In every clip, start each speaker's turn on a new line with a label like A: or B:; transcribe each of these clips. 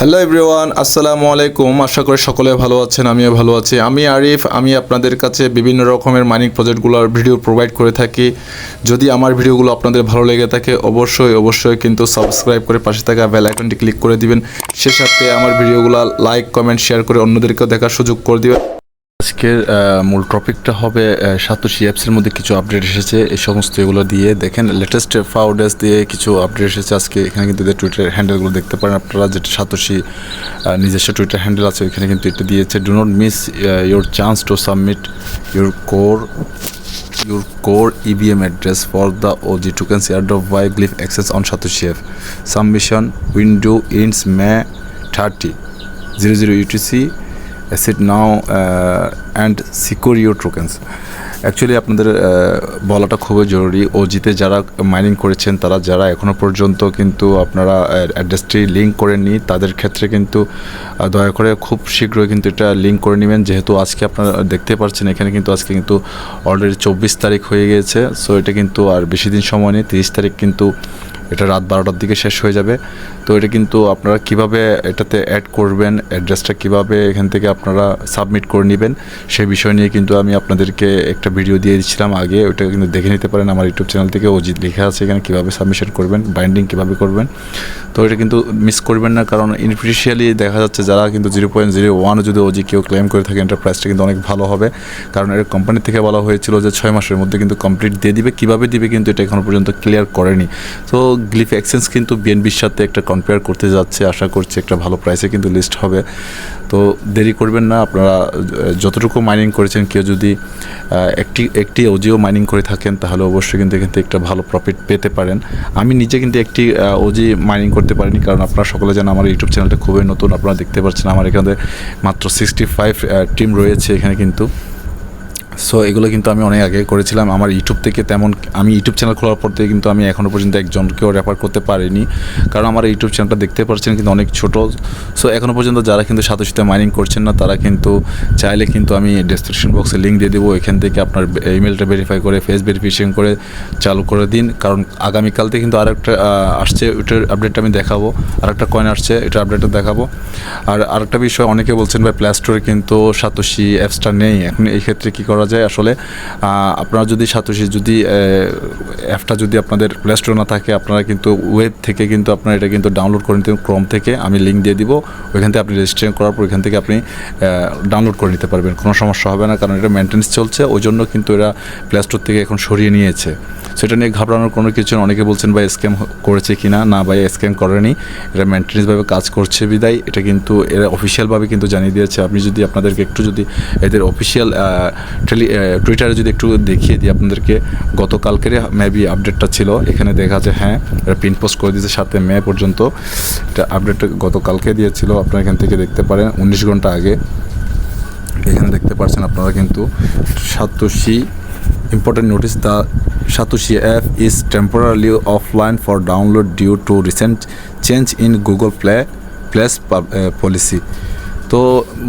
A: Hello everyone আসসালামু আলাইকুম আশা করি সকলে ভালো আছেন, আমিও ভালো আছি। আমি আরিফ, আমি আপনাদের কাছে বিভিন্ন রকমের মাইনিং প্রজেক্টগুলোর ভিডিও প্রোভাইড করে থাকি। যদি আমার ভিডিওগুলো আপনাদের ভালো লেগে থাকে, অবশ্যই অবশ্যই কিন্তু সাবস্ক্রাইব করে পাশে থাকা বেল আইকনটি ক্লিক করে দিবেন। সে সাথে আমার ভিডিওগুলো লাইক কমেন্ট শেয়ার করে অন্যদেরকেও দেখার সুযোগ করে দিবেন। আজকের মূল টপিকটা হবে সাতোশি অ্যাপসের মধ্যে কিছু আপডেট এসেছে এই সমস্ত এগুলো দিয়ে দেখেন লেটেস্ট ফাউডেস দিয়ে কিছু আপডেট এসেছে আজকে এখানে কিন্তু টুইটার হ্যান্ডেলগুলো দেখতে পারেন আপনারা, যেটা সাতোশি নিজস্ব টুইটার হ্যান্ডেল আছে, ওইখানে কিন্তু এটা দিয়েছে do not miss your chance to submit your core your core your core EVM address for the OG tokens airdrop by Glyph access on Satoshi F. Submission window ends May 30. 00 UTC asset now and secure your tokens. Actually আপনাদের বলাটা খুবই জরুরি। ওজিতে যারা mining করেছেন, তারা যারা এখনও পর্যন্ত কিন্তু আপনারা অ্যাড্রেসটি লিঙ্ক করেননি তাদের ক্ষেত্রে কিন্তু দয়া করে খুব শীঘ্রই কিন্তু এটা লিঙ্ক করে নেবেন। যেহেতু আজকে আপনারা দেখতে পাচ্ছেন, এখানে কিন্তু আজকে কিন্তু অলরেডি চব্বিশ তারিখ হয়ে গিয়েছে সো এটা কিন্তু আর বেশি দিন সময় নেই। তিরিশ তারিখ কিন্তু এটা রাত বারোটার দিকে শেষ হয়ে যাবে। তো এটা কিন্তু আপনারা কীভাবে এটাতে অ্যাড করবেন অ্যাড্রেসটা কীভাবে এখান থেকে আপনারা সাবমিট করে নেবেন সেই বিষয় নিয়ে কিন্তু আমি আপনাদেরকে একটা ভিডিও দিয়ে দিচ্ছিলাম আগে। ওটা কিন্তু দেখে নিতে পারেন। আমার ইউটিউব চ্যানেল থেকে অজিত লেখা আছে এখানে কীভাবে সাবমিশন করবেন বাইন্ডিং কীভাবে করবেন। তো এটা কিন্তু মিস করবেন না কারণ ইনফিশিয়ালি দেখা যাচ্ছে যারা কিন্তু জিরো পয়েন্ট জিরো ওয়ানও যদি ওজি কেউ ক্লেম করে থাকে এটার প্রাইসটা কিন্তু অনেক ভালো হবে। কারণ এটা কোম্পানি থেকে বলা হয়েছিল যে ছয় মাসের মধ্যে কিন্তু কমপ্লিট দিয়ে দিবে। কীভাবে দিবে কিন্তু এটা এখনও পর্যন্ত ক্লিয়ার করেনি। তো গ্লিফ এক্সচেঞ্জ কিন্তু বিএনবির সাথে একটা কম্পেয়ার করতে যাচ্ছে, আশা করছি একটা ভালো প্রাইসে কিন্তু লিস্ট হবে। তো দেরি করবেন না, আপনারা যতটুকু মাইনিং করেছেন, কেউ যদি একটি একটি ওজিও মাইনিং করে থাকেন, তাহলে অবশ্যই কিন্তু এখান থেকে একটা ভালো প্রফিট পেতে পারেন। আমি নিজে কিন্তু একটি ওজি মাইনিং করতে পারিনি, কারণ আপনারা সকলে জানেন আমার ইউটিউব চ্যানেলটা খুবই নতুন, আপনারা দেখতে পাচ্ছেন আমার এখানে মাত্র সিক্সটি ফাইভ টিম রয়েছে এখানে কিন্তু। সো এগুলো কিন্তু আমি অনেক আগে করেছিলাম। আমার ইউটিউব থেকে তেমন আমি ইউটিউব চ্যানেল খোলার পর থেকে কিন্তু আমি এখনও পর্যন্ত একজনকেও রেফার করতে পারিনি। কারণ আমার ইউটিউব চ্যানেলটা দেখতে পাচ্ছেন কিন্তু অনেক ছোট। সো এখনও পর্যন্ত যারা কিন্তু সাথে সাথে মাইনিং করছেন না, তারা কিন্তু চাইলে কিন্তু আমি ডেসক্রিপশন বক্সে লিঙ্ক দিয়ে দেবো। এখান থেকে আপনার ইমেলটা ভেরিফাই করে ফেস ভেরিফিকেশন করে, চালু করে দিন। কারণ আগামীকাল থেকে কিন্তু আরেকটা আসছে। ওইটার আপডেটটা আমি দেখাবো। আরেকটা কয়েন আসছে, এটা আপডেটটা দেখাবো। আর আরেকটা বিষয়, অনেকে বলছেন ভাই প্লে স্টোরে কিন্তু সাতোশি অ্যাপসটা নেই। এখন এই ক্ষেত্রে কী করা যায় আসলে আপনারা যদি সাতোশি যদি অ্যাপটা যদি আপনাদের প্লে স্টোরে না থাকে, আপনারা কিন্তু ওয়েব থেকে কিন্তু আপনারা এটা কিন্তু ডাউনলোড করে নিতে ক্রম থেকে আমি লিঙ্ক দিয়ে দিব। ওইখান থেকে আপনি রেজিস্ট্রেশন করার পর ওইখান থেকে আপনি ডাউনলোড করে নিতে পারবেন। কোনো সমস্যা হবে না, কারণ এটা মেনটেন্স চলছে। ওই জন্য কিন্তু এরা প্লে স্টোর থেকে এখন সরিয়ে নিয়েছে। সেটা নিয়ে ঘাবড়ানোর কোনো কিছু অনেকে বলছেন, ভাই স্ক্যাম করেছে কি না না ভাই স্ক্যাম করেনি। এটা মেনটেন্সভাবে কাজ করছে বিদায়। এটা কিন্তু এরা অফিসিয়ালভাবে কিন্তু জানিয়ে দিয়েছে। আপনি যদি আপনাদেরকে একটু যদি এদের অফিসিয়াল টেলি টুইটারে যদি একটু দেখিয়ে দিই আপনাদেরকে গতকালকের মেবি আপডেটটা ছিল। এখানে দেখা যায় হ্যাঁ এটা প্রিন্ট পোস্ট করে দিয়েছে সাথে মে পর্যন্ত। এটা আপডেটটা গতকালকে দিয়েছিল আপনারা এখান থেকে দেখতে পারেন। উনিশ ঘণ্টা আগে। এখানে দেখতে পাচ্ছেন আপনারা কিন্তু Satoshi important notice the Satoshi app is for download due to recent change in Google Play Plus pub- uh, policy তো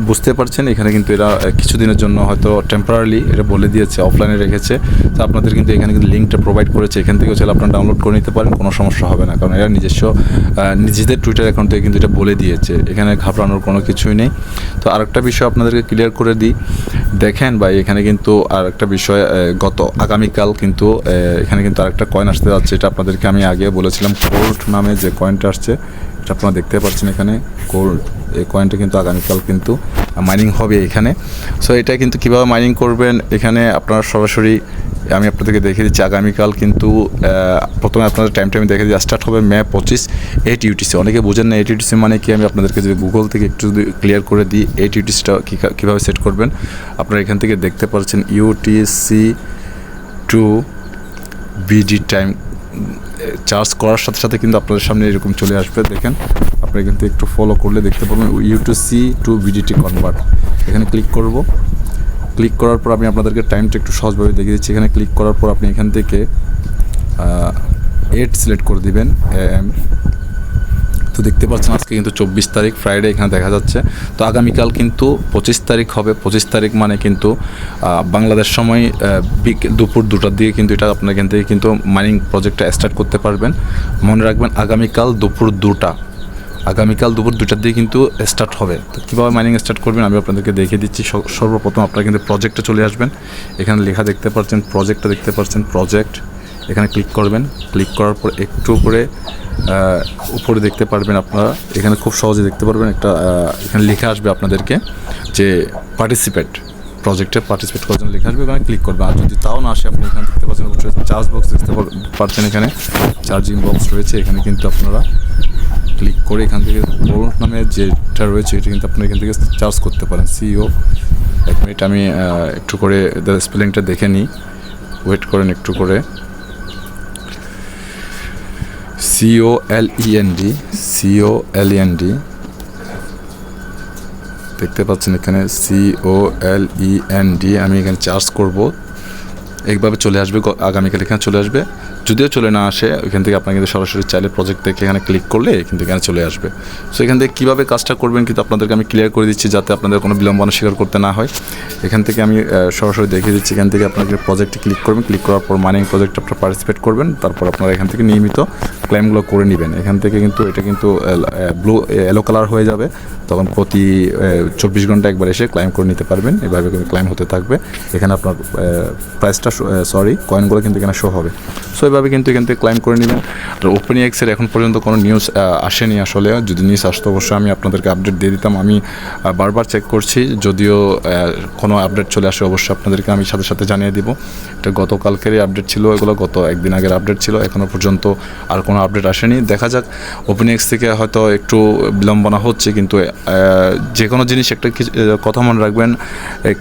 A: বুঝতে পারছেন, এখানে কিন্তু এরা কিছুদিনের জন্য হয়তো টেম্পোরারি এটা বলে দিয়েছে অফলাইনে রেখেছে। তো আপনাদের কিন্তু এখানে কিন্তু লিঙ্কটা প্রোভাইড করেছে। এখান থেকেও চাইলে আপনারা ডাউনলোড করে নিতে পারেন, কোনো সমস্যা হবে না। কারণ এরা নিজস্ব নিজেদের টুইটার অ্যাকাউন্ট থেকে কিন্তু এটা বলে দিয়েছে। এখানে ঘাবড়ানোর কোনো কিছুই নেই। তো আরেকটা বিষয় আপনাদেরকে ক্লিয়ার করে দিই। দেখেন ভাই, এখানে কিন্তু আর একটা বিষয় গত আগামীকাল কিন্তু এখানে কিন্তু আরেকটা কয়েন আসতে যাচ্ছে। এটা আপনাদেরকে আমি আগে বলেছিলাম কোল্ড নামে যে কয়েনটা আসছে আপনারা দেখতে পাচ্ছেন এখানে কোল্ড এই কয়েনটা কিন্তু আগামীকাল কিন্তু মাইনিং হবে এখানে। সো এটা কিন্তু কীভাবে মাইনিং করবেন? এখানে আপনারা সরাসরি আমি আপনাদেরকে দেখিয়ে দিচ্ছি, আগামীকাল কিন্তু প্রথমে আপনাদের টাইম টাইম দেখে দিচ্ছি। স্টার্ট হবে মে পঁচিশ এইট ইউটিসি অনেকে বোঝেন না এইট ইউটিসি মানে কি? আমি আপনাদেরকে যদি গুগল থেকে একটু যদি ক্লিয়ার করে দিই এইট ইউটিসিটা কীভাবে সেট করবেন? আপনারা এখান থেকে দেখতে পাচ্ছেন UTC to BD time charge করার সাথে সাথে কিন্তু আপনাদের সামনে এরকম চলে আসবে। দেখেন, আপনারা কিন্তু একটু ফলো করলে দেখতে পাবেন U T C to BDT convert এখানে ক্লিক করব। ক্লিক করার পর আমি আপনাদেরকে টাইমটা একটু সহজভাবে দেখিয়ে দিচ্ছি। এখানে ক্লিক করার পর আপনি এখান থেকে এড সিলেক্ট করে দিবেন এম তো দেখতে পাচ্ছেন আজকে কিন্তু চব্বিশ তারিখ ফ্রাইডে এখানে দেখা যাচ্ছে। তো আগামীকাল কিন্তু পঁচিশ তারিখ হবে। পঁচিশ তারিখ মানে কিন্তু বাংলাদেশ সময় বিক- দুপুর দুটার দিকে কিন্তু এটা আপনার এখান থেকে কিন্তু মাইনিং প্রজেক্টটা স্টার্ট করতে পারবেন। মনে রাখবেন আগামীকাল দুপুর দুটা। আগামীকাল দুপুর দুটার দিকে কিন্তু স্টার্ট হবে। তো কীভাবে মাইনিং স্টার্ট করবেন আমি আপনাদেরকে দেখিয়ে দিচ্ছি। সর্বপ্রথম আপনারা কিন্তু প্রজেক্টে চলে আসবেন। এখানে লেখা দেখতে পাচ্ছেন প্রজেক্টটা দেখতে পাচ্ছেন প্রজেক্ট এখানে ক্লিক করবেন। ক্লিক করার পর একটু করে উপরে দেখতে পারবেন আপনারা। এখানে খুব সহজে দেখতে পারবেন একটা এখানে লেখা আসবে আপনাদেরকে যে পার্টিসিপেট প্রজেক্টে পার্টিসিপেট করার জন্য লেখা আসবে। এখানে ক্লিক করবেন। আর যদি তাও না আসে, আপনি এখানে দেখতে পাচ্ছেন, অবশ্যই চার্জ বক্স দেখতে পার- পাচ্ছেন এখানে। চার্জিং বক্স রয়েছে। এখানে কিন্তু আপনারা ক্লিক করে এখান থেকে বোল্ট নামে যেটা রয়েছে, এটা কিন্তু আপনি এখান থেকে চার্জ করতে পারেন। সিও এক মিনিট আমি একটু করে স্পেলিংটা দেখে নিই। ওয়েট করেন একটু করে। CO L EN D CO L EN D দেখতে পাচ্ছেন এখানে CO L E N D আমি এখানে চার্জ করব। একভাবে চলে আসবে আগামীকাল এখানে চলে আসবে। যদিও চলে না আসে ওইখান থেকে আপনার কিন্তু সরাসরি চাইলে প্রজেক্ট থেকে এখানে ক্লিক করলে কিন্তু এখানে চলে আসবে। সো এখান থেকে কীভাবে কাজটা করবেন কিন্তু আপনাদেরকে আমি ক্লিয়ার করে দিচ্ছি যাতে আপনাদের কোনো বিলম্বনা স্বীকার করতে না হয়। এখান থেকে আমি সরাসরি দেখিয়ে দিচ্ছি, এখান থেকে আপনাকে প্রজেক্টে ক্লিক করবেন ক্লিক করার পর মাইনিং প্রজেক্ট আপনারা পার্টিসিপেট করবেন, তারপর আপনারা এখান থেকে নিয়মিত ক্লেমগুলো করে নেবেন। এখান থেকে কিন্তু এটা কিন্তু ব্লু এলো কালার হয়ে যাবে। তখন প্রতি চব্বিশ ঘণ্টা একবার এসে ক্লাইম করে নিতে পারবেন, এভাবে কিন্তু ক্লাইম হতে থাকবে। এখানে আপনার প্রাইসটা সরি কয়েনগুলো কিন্তু এখানে শো হবে। সো এভাবে কিন্তু এখান থেকে ক্লাইম করে নেবেন। আর ওপেন এক্সের এখন পর্যন্ত কোনো নিউজ আসেনি আসলে। যদি নিউজ আসতো অবশ্যই আমি আপনাদেরকে আপডেট দিয়ে দিতাম। আমি বারবার চেক করছি। যদিও কোনো আপডেট চলে আসে অবশ্যই আপনাদেরকে আমি সাথে সাথে জানিয়ে দিব। এটা গতকালকেরই আপডেট ছিল এগুলো, গত একদিন আগের আপডেট ছিল। এখনও পর্যন্ত আর কোনো আপডেট আসেনি। দেখা যাক। ওপেন এক্স থেকে হয়তো একটু বিলম্বনা হচ্ছে, কিন্তু যে কোনো জিনিস একটা কথা মনে রাখবেন।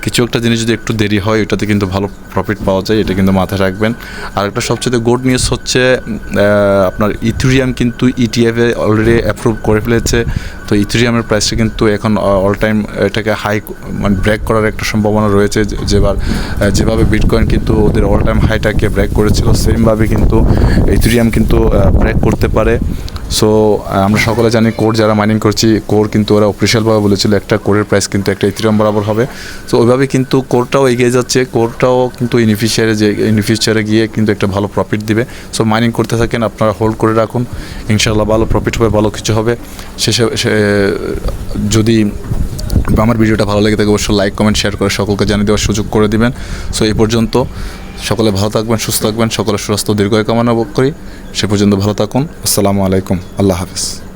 A: কিছু একটা জিনিস যদি একটু দেরি হয়, এটাতে কিন্তু ভালো প্রফিট পাওয়া যায়। এটা কিন্তু মাথায় রাখবেন। আর একটা সবচেয়ে গুড নিউজ হচ্ছে আপনার ইথুরিয়াম কিন্তু ইটিএফে অলরেডি অ্যাপ্রুভ করে ফেলেছে। তো ইথুরিয়ামের প্রাইসটা কিন্তু এখন অল টাইম এটাকে হাই মানে ব্রেক করার একটা সম্ভাবনা রয়েছে। যেবার যেভাবে বিটকয়েন কিন্তু ওদের অল টাইম হাইটাকে ব্রেক করেছিল সেমভাবে কিন্তু ইথুরিয়াম কিন্তু ব্রেক করতে পারে। সো আমরা সকলে জানি কোর যারা মাইনিং করছি, কোর কিন্তু ওরা অফিসিয়ালভাবে বলেছিল একটা কোরের প্রাইস কিন্তু একটা ইথিরিয়াম বরাবর হবে। সো ওইভাবে কিন্তু কোরটাও এগিয়ে যাচ্ছে, কোরটাও কিন্তু ইনিফিশিয়ারে যে ইনিফিশিয়ারে গিয়ে কিন্তু একটা ভালো প্রফিট দিবে। সো মাইনিং করতে থাকেন, আপনারা হোল্ড করে রাখুন ইনশাল্লাহ ভালো প্রফিট হবে, ভালো কিছু হবে। শেষে, সে- যদি আমার ভিডিওটা ভালো লেগে থাকে, অবশ্যই লাইক কমেন্ট শেয়ার করে সকলকে জানিয়ে দেওয়ার সুযোগ করে দিবেন। সো এই পর্যন্ত। সকলে ভালো থাকবেন, সুস্থ থাকবেন, সকলের সুস্থ দীর্ঘ কামনা করি। সে পর্যন্ত ভালো থাকুন। আসসালামু আলাইকুম। আল্লাহ হাফিজ।